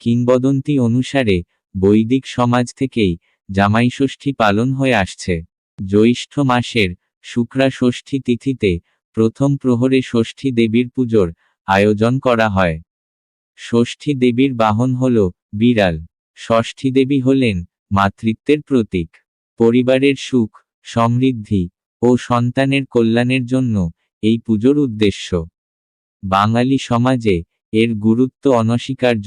কিংবদন্তি অনুসারে, বৈদিক সমাজ থেকেই জামাই ষষ্ঠী পালন হয়ে আসছে। জ্যৈষ্ঠ মাসের শুক্রা ষষ্ঠী তিথিতে প্রথম প্রহরে ষষ্ঠী দেবীর পুজোর আয়োজন করা হয়। ষষ্ঠী দেবীর বাহন হল বিড়াল। ষষ্ঠী দেবী হলেন মাতৃত্বের প্রতীক। পরিবারের সুখ, সমৃদ্ধি ও সন্তানের কল্যাণের জন্য এই পুজোর উদ্দেশ্য। বাঙালি সমাজে এর গুরুত্ব অনস্বীকার্য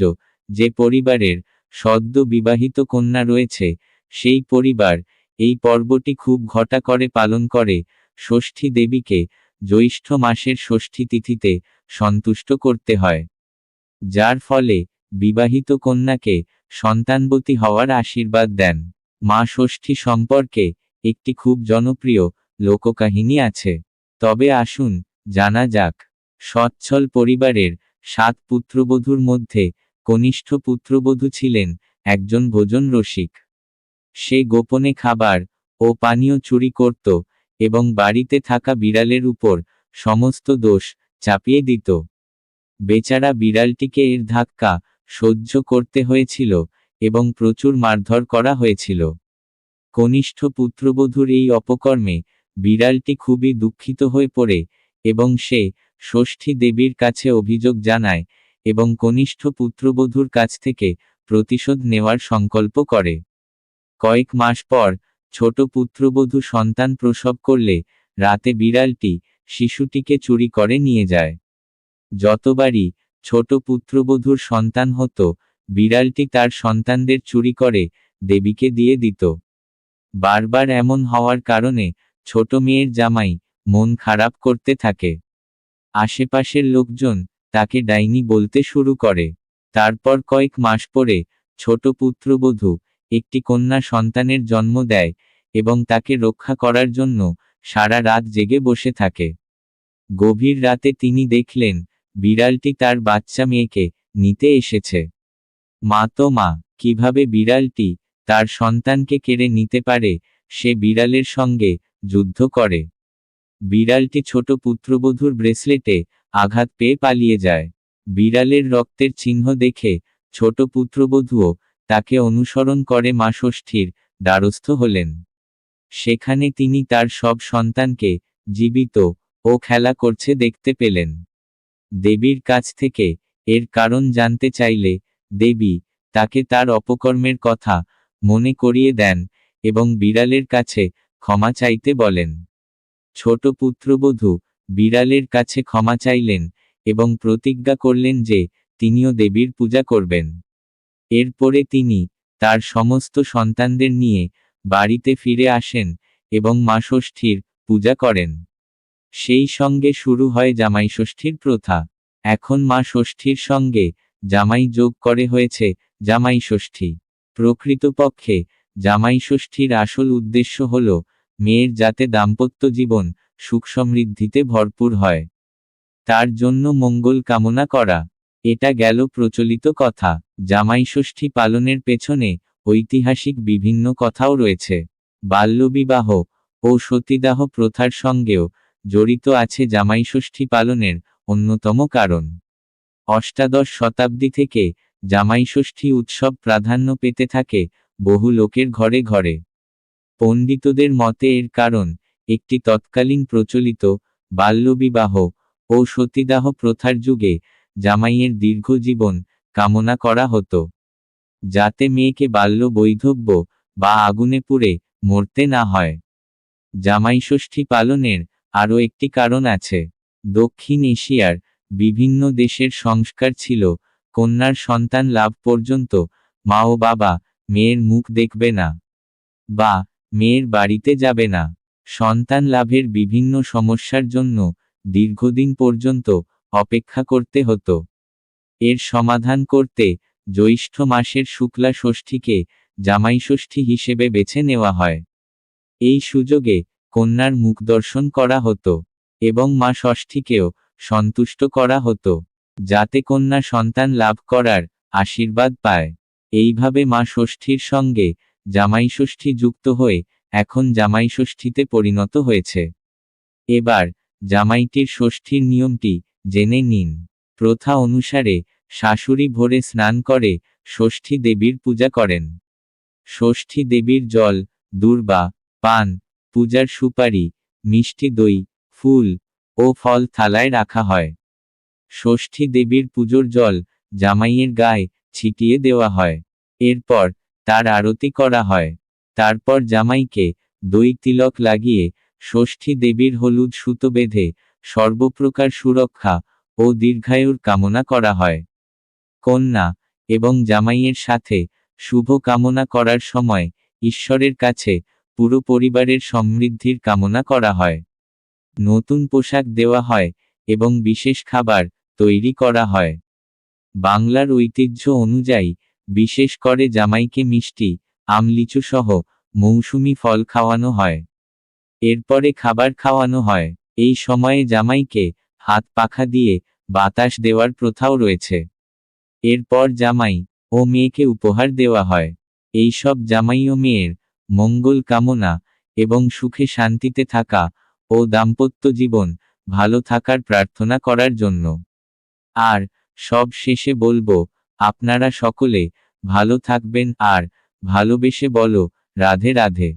যে পরিবারের সদ্য বিবাহিত কন্যা রয়েছে, সেই পরিবার এই পর্বটি খুব ঘটা করে পালন করে, ষষ্ঠী দেবীকে জ্যৈষ্ঠ মাসের ষষ্ঠী তিথিতে সন্তুষ্ট করতে হয়। যার ফলে বিবাহিত কন্যাকে সন্তানবতী হওয়ার আশীর্বাদ দেন। মা ষষ্ঠী সম্পর্কে একটি খুব জনপ্রিয় লোককাহিনী আছে। তবে আসুন জানা যাক, সচ্ছল পরিবারের সাত পুত্রবধূর মধ্যে কনিষ্ঠ পুত্রবধূ ছিলেন একজন ভোজন রসিক। সে গোপনে খাবার ও পানীয় চুরি করত এবং বাড়িতে থাকা বিড়ালের উপর সমস্ত দোষ চাপিয়ে দিত। বেচারা বিড়ালটিকে এর ধাক্কা সহ্য করতে হয়েছিল এবং প্রচুর মারধর করা হয়েছিল। কনিষ্ঠ পুত্রবধূর এই অপকর্মে বিড়ালটি খুবই দুঃখিত হয়ে পড়ে এবং সে ষষ্ঠী দেবীর কাছে অভিযোগ জানায় এবং কনিষ্ঠ পুত্রবধূর কাছ থেকে প্রতিশোধ নেওয়ার সংকল্প করে। কয়েক মাস পর, ছোট পুত্রবধূ সন্তান প্রসব করলে রাতে বিড়ালটি শিশুটিকে চুরি করে নিয়ে যায়। যতবারই ছোট পুত্রবধূর সন্তান হতো, বিড়ালটি তার সন্তানদের চুরি করে দেবীকে দিয়ে দিত। বারবার এমন হওয়ার কারণে ছোট মেয়ের জামাই মন খারাপ করতে থাকে। আশেপাশের লোকজন তাকে ডাইনি বলতে শুরু করে। তারপর কয়েক মাস পরে, ছোট পুত্রবধূ একটি কন্যা সন্তানের জন্ম দেয় এবং তাকে রক্ষা করার জন্য সারা রাত জেগে বসে থাকে। গভীর রাতে তিনি দেখলেন, বিড়ালটি তার বাচ্চা মেয়েকে নিতে এসেছে। মা তো মা, কীভাবে বিড়ালটি তার সন্তানকে কেড়ে নিতে পারে? সে বিড়ালের সঙ্গে যুদ্ধ করে। বিড়ালটি ছোট পুত্রবধূর ব্রেসলেটে আঘাত পেয়ে পালিয়ে যায়। বিড়ালের রক্তের চিহ্ন দেখে ছোট পুত্রবধূও তাকে অনুসরণ করে মা ষষ্ঠীর দ্বারস্থ হলেন। সেখানে তিনি তার সব সন্তানকে জীবিত ও খেলা করছে দেখতে পেলেন। দেবীর কাছ থেকে এর কারণ জানতে চাইলে দেবী তাকে তার অপকর্মের কথা মনে করিয়ে দেন এবং বিড়ালের কাছে ক্ষমা চাইতে বলেন। ছোট পুত্রবধূ বিড়ালের কাছে ক্ষমা চাইলেন এবং প্রতিজ্ঞা করলেন যে তিনিও দেবীর পূজা করবেন। এরপরে তিনি তার সমস্ত সন্তানদের নিয়ে বাড়িতে ফিরে আসেন এবং মা ষষ্ঠীর পূজা করেন। সেই সঙ্গে শুরু হয় জামাই ষষ্ঠীর প্রথা। এখন মা ষষ্ঠীর সঙ্গে জামাই যোগ করে হয়েছে জামাই ষষ্ঠী। প্রকৃতপক্ষে জামাই ষষ্ঠীর আসল উদ্দেশ্য হল মেয়ের যাতে দাম্পত্য জীবন সুখ সমৃদ্ধিতে ভরপুর হয়। তার জন্য মঙ্গল কামনা করা। এটা গেল প্রচলিত কথা। জামাই ষষ্ঠী পালনের পেছনে ঐতিহাসিক বিভিন্ন কথাও রয়েছে। বাল্যবিবাহ ও সতীদাহ প্রথার সঙ্গেও জড়িত আছে জামাই ষষ্ঠী পালনের অন্যতম কারণ। অষ্টাদশ শতাব্দী থেকে জামাই ষষ্ঠী উৎসব প্রাধান্য পেতে থাকে বহু লোকের ঘরে ঘরে। পণ্ডিতদের মতে এর কারণ, একটি তৎকালীন প্রচলিত বাল্যবিবাহ ও সতীদাহ প্রথার যুগে জামাইয়ের দীর্ঘ জীবন কামনা করা হতো। যাতে মেয়েকে বাল্য বৈধব্য বা আগুনে পুড়ে মরতে না হয়। জামাই ষষ্ঠী পালনের আরও একটি কারণ আছে। দক্ষিণ এশিয়ার বিভিন্ন দেশের সংস্কার ছিল, কন্যার সন্তান লাভ পর্যন্ত মা ও বাবা মেয়ের মুখ দেখবে না। বা মেয়ের বাড়িতে যাবে না। সন্তান লাভের বিভিন্ন সমস্যার জন্য দীর্ঘদিন পর্যন্ত অপেক্ষা করতে হতো। এর সমাধান করতে জ্যৈষ্ঠ মাসের শুক্লা ষষ্ঠীকে জামাই ষষ্ঠী হিসেবে বেছে নেওয়া হয়। এই সুযোগে কন্যার মুখ দর্শন করা হতো এবং মা ষষ্ঠীকেও সন্তুষ্ট করা হতো, যাতে কন্যা সন্তান লাভ করার আশীর্বাদ পায়। এইভাবে মা ষষ্ঠীর সঙ্গে জামাই ষষ্ঠী যুক্ত হয়ে এখন জামাইষষ্ঠীতে পরিণত হয়েছে। এবার জামাইটির ষষ্ঠীর নিয়মটি জেনে নিন। প্রথা অনুসারে শাশুড়ি ভোরে স্নান করে ষষ্ঠী দেবীর পূজা করেন। ষষ্ঠী দেবীর জল, দুর্বা, পান, পূজার সুপারি, মিষ্টি দই, ফুল ও ফল থালায় রাখা হয়। ষষ্ঠী দেবীর পুজোর জল জামাইয়ের গায়ে ছিটিয়ে দেওয়া হয়। এরপর তার আরতি করা হয়। তারপর জামাইকে দই তিলক লাগিয়ে ষষ্ঠী দেবীর হলুদ সুতো বেঁধে সর্বপ্রকার সুরক্ষা ও দীর্ঘায়ুর কামনা করা হয়। কন্যা এবং জামাইয়ের সাথে শুভ কামনা করার সময় ঈশ্বরের কাছে পুরো পরিবারের সমৃদ্ধির কামনা করা হয়। নতুন পোশাক দেওয়া হয় এবং বিশেষ খাবার তৈরি করা হয়। বাংলার ঐতিহ্য অনুযায়ী বিশেষ করে জামাইকে মিষ্টি আম লিচু সহ মৌসুমি ফল খাওয়ানো হয়। এরপরে খাবার খাওয়ানো হয়। এই সময়ে জামাইকে হাত পাখা দিয়ে বাতাস দেওয়ার প্রথাও রয়েছে। এরপর জামাই ও মেয়েকে উপহার দেওয়া হয়। এই সব জামাই ও মেয়ের মঙ্গল কামনা এবং সুখে শান্তিতে থাকা ও দাম্পত্য জীবন ভালো থাকার প্রার্থনা করার জন্য। আর সব শেষে বলব আপনারা সকলে ভালো থাকবেন আর ভালোবেসে বলো রাধে রাধে।